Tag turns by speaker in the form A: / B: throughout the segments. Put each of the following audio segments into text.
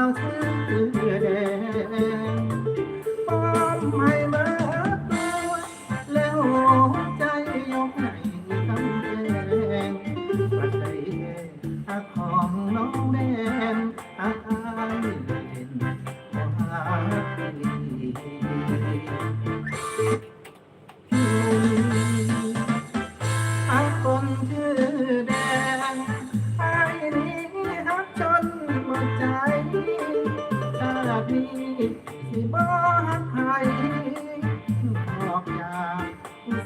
A: าวชื่ ออกจาก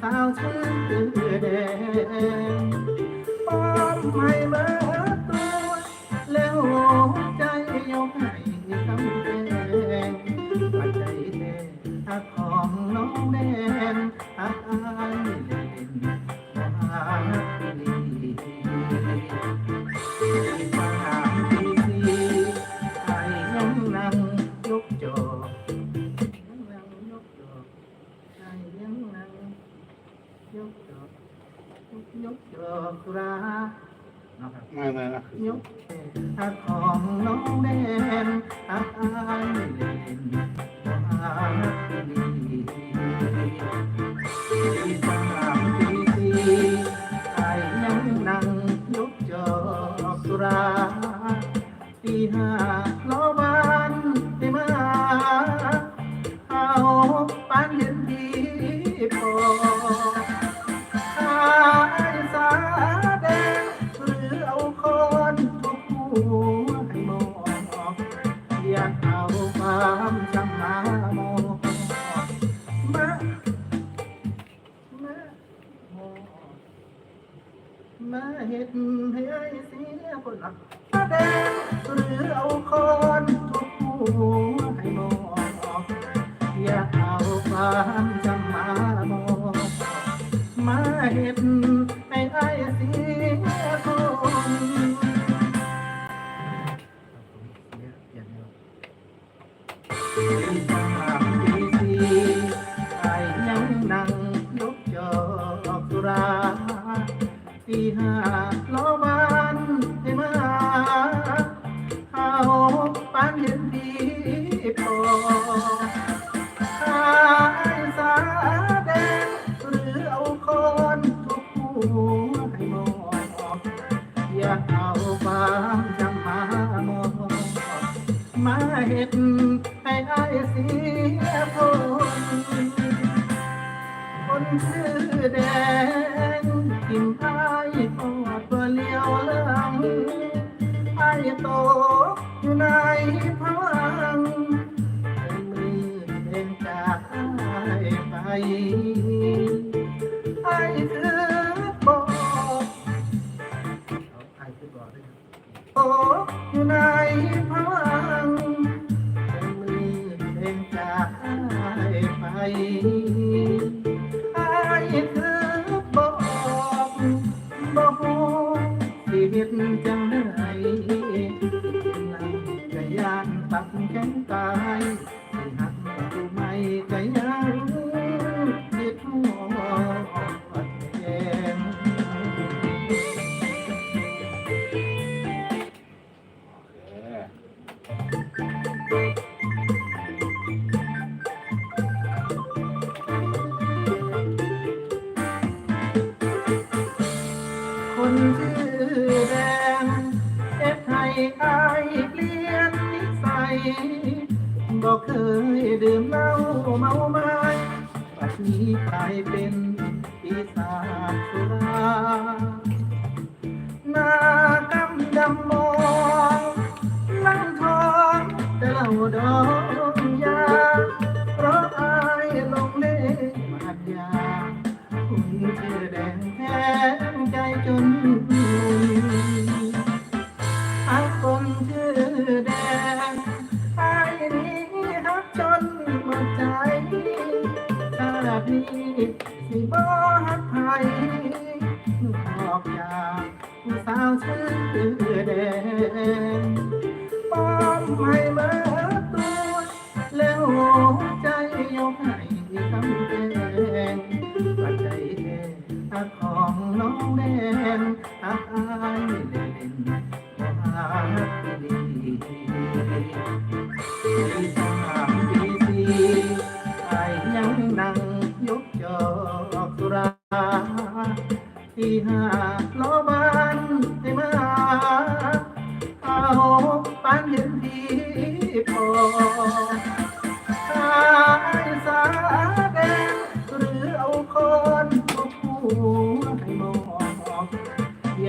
A: สาวชื่อแดงป้อมไม่เบิดตัวแล้วใจยกให้คำแพงปัจจัยแท้อาของน้องแดงอา ยกจอกรานะครับ
B: มามานะ
A: ยกอาของน้องแดนอาอายเล่นบ่หาดีที่สามที่สี่ไอ้ยังนั่งยกจอกสุราตีห้า ยากเอาความจำมามองมามามาเห็ดให้เสียคนละแดงหรือเอาคนทุกหัวให้มองอยากเอาความจำมามองมาเห็ด ราที่ห้าล้อบ้านให้มาเอาปานเห็นดีพอขายสาแดงหรือเอาคนทุกหัวให้มองอยากเอาความจำมามองมาเห็ดให้อายเสียคนคนชื่อ แดงกินอายทอดตัวเลี้ยวหลังไอ้โตอยู่ใน อยู่ไเคยดื่มเหล้าเมาไม้บัดนี้กลายเป็นปีศาจสุรา ಬೇರೆ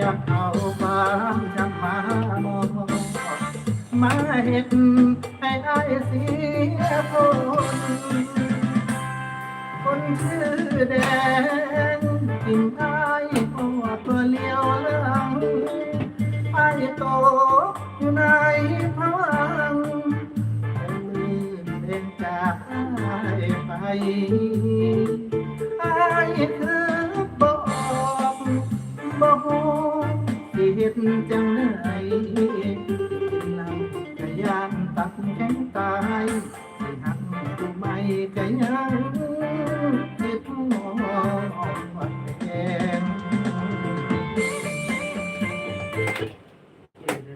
A: อยากเอาความจำมามอมาเห็นให้ไอ้เสียคนคนชื่อแดงกินไอ้พอ ไหนนำกระยานตักแข็งตายที่หักตัวไม่กระยังคิดมองวัดแกง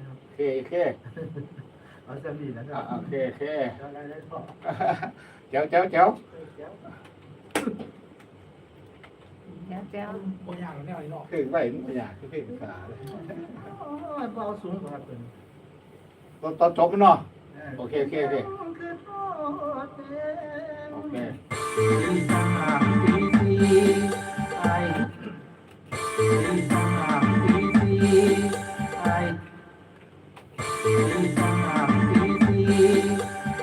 B: โอเคโอเค
A: เอาจะมีนะค
B: อะ
A: รับ
B: โอเคโอเค
A: ได้ได้พอ
B: เจ้าเจ้าเจ้า
C: เจ้าเจ้า
D: บ่ยากแล้วแนวนี้เนาะ
B: ขึ้นไว้มันไม่อยากขึ้นขึ้นขาเลย
A: เบาสูงกว่าเป็น
B: ตอนตอนจบเนาะโอเคโอเคโอเคโอเค
A: ตีสามตีสี่ไอ้ตีสามตีสี่ไอ้ตีสามตีสี่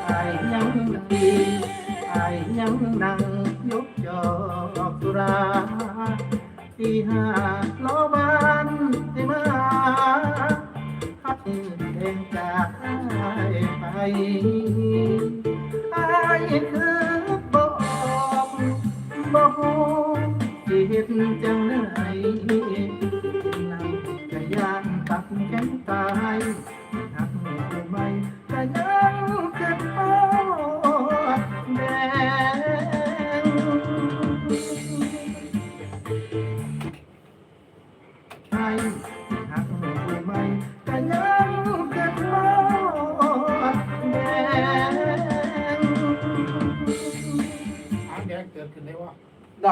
A: ไอ้ยังดีไอ้ยังนั่งยกจอกสุรา ตีห้าล้อบ้านได้มาพัดเองจากไอ้ไปไอ้คือบอกบอกที่เห็นจังเล
B: ย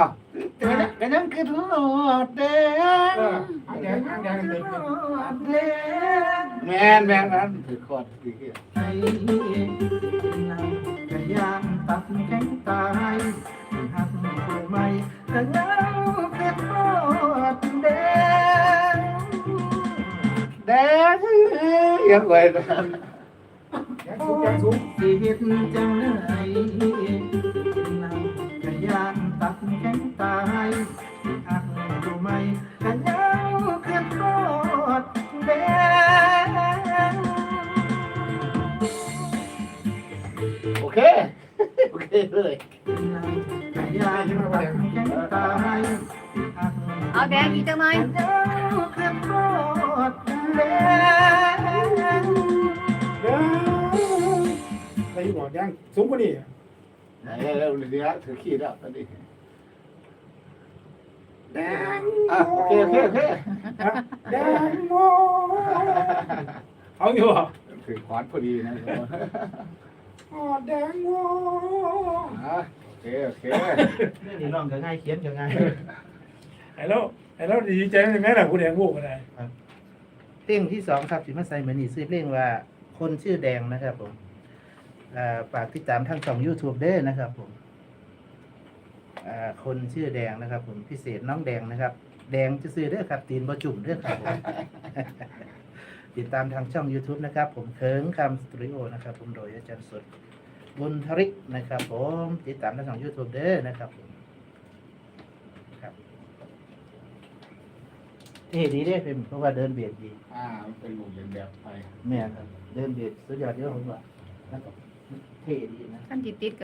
B: งแมนแมนนั้นถือคอนถือเกี่ยว
A: ไอ้นางก็ยังตัดแข็งตายหักมือไม่ก็ยังเกิดมาแดง
B: แดงยังไงนะ
D: แดงสูงแดงสูง
A: ที่เห็นจัง
C: เอาแดงอีกจังหน่อย
A: กะยังคือทอดแดง
D: แดงอะไรอยู่บ่แดงสูงกว่านี้
B: ไหนแล้วเดี๋ยวถือขี้แล้วตอนนี้
D: แดง
B: อะโอเคโอเคโอเค
D: แดงโมเอาอยู่บ่
B: ถือขวานพอดีนะ
D: อ๋อแดงโม
B: อะโอ เคโอเค
A: นี่น้องก็ง่ายเขียนก็ง่าย
D: ไอ้แล้วไอ้แล้วดีใจได้ไหมล่ะผู้แดงโมกันได้
A: เพลงที่สองครับสิมาใส่เหมือนนี่ซื้อเพลงว่าคนชื่อแดงนะครับผมอ่าฝากติดตามทางช่อง YouTube เด้อนะครับผมอ่าคนชื่อแดงนะครับ ผมพิเศษน้องแดงนะครับ แดงจะซื้อเด้อครับ ตีนบะจุ่มเด้อครับผมติดตามทางช่อง YouTube นะครับ ผมเคิงคำสตูดิโอนะครับ ผมโดยอาจารย์สด บุญทริกนะครับ ผมติดตามทางช่อง YouTube เด้อนะครับผมครับเท่ดีเด้อเพิ่นเพราะว่าเดินเบียดดี
B: อ่ามันเป็นหมุนเป็นแบบไป
A: แม่ครับ เดินเบียดสุดยอดเยอะผมว่าแล้วก็เท่ดีนะ
C: ขั้นติดติด